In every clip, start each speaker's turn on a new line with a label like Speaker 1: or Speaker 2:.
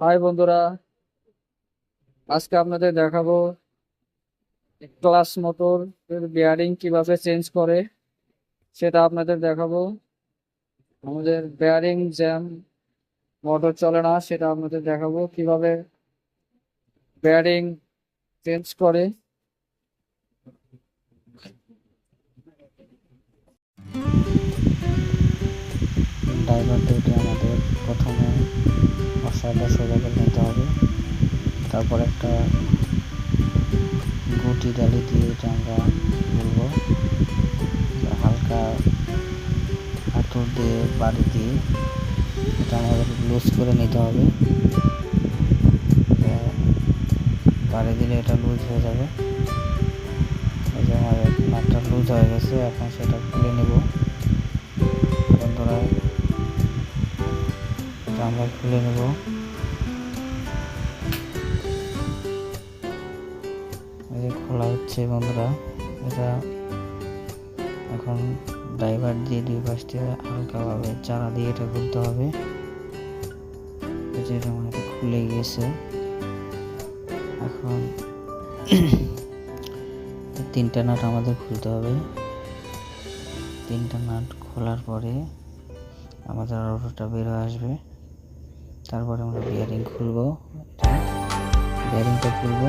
Speaker 1: High বন্ধুরা, আজকে আপনাদের দেখাবো ক্লাস মোটর বেয়ারিং কীভাবে চেঞ্জ করে সেটা আপনাদের দেখাবো। আমাদের বেয়ারিং জ্যাম মোটর চলে না, সেটা আপনাদের দেখাবো কীভাবে বেয়ারিং চেঞ্জ করে।
Speaker 2: ড্রাইভার দুটি আমাদের প্রথমে সোজা করে নিতে হবে। তারপর একটা গুটি ডালি দিয়ে এটা আমরা বলব হালকা হাতুর দিয়ে বাড়ি দিয়ে এটা আমাদের লুজ করে নিতে হবে। বাড়ি দিলে এটা লুজ হয়ে যাবে। এই যে আমাদের নাটটা লুজ হয়ে গেছে, এখন সেটা খুলে নেব। বন্ধুরা আমরা খুলে নেব। খোলা হচ্ছে বন্ধুরা। এটা এখন ড্রাইভার দিয়ে দুই পাশ হালকাভাবে চারা দিয়ে এটা খুলতে হবে। এই যে এটা আমার এটা খুলে গিয়েছে। এখন তিনটা নাট আমাদের খুলতে হবে। তিনটা নাট খোলার পরে আমাদের অটোটা বের হয়ে আসবে। তারপরে আমরা বিয়ারিং খুলবো। বিয়ারিংটা খুলবো।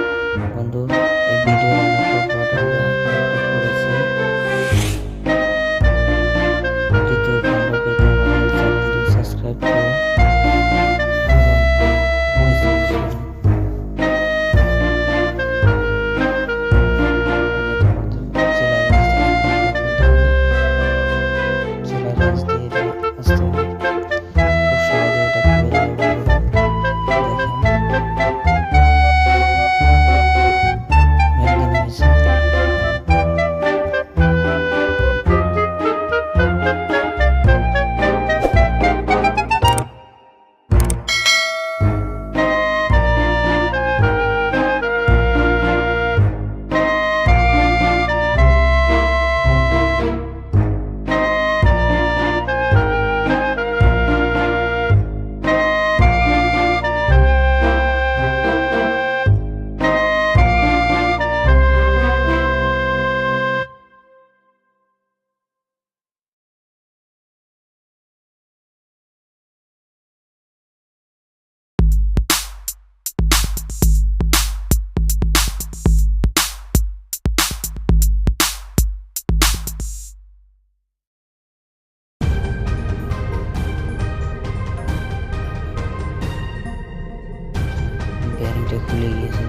Speaker 2: please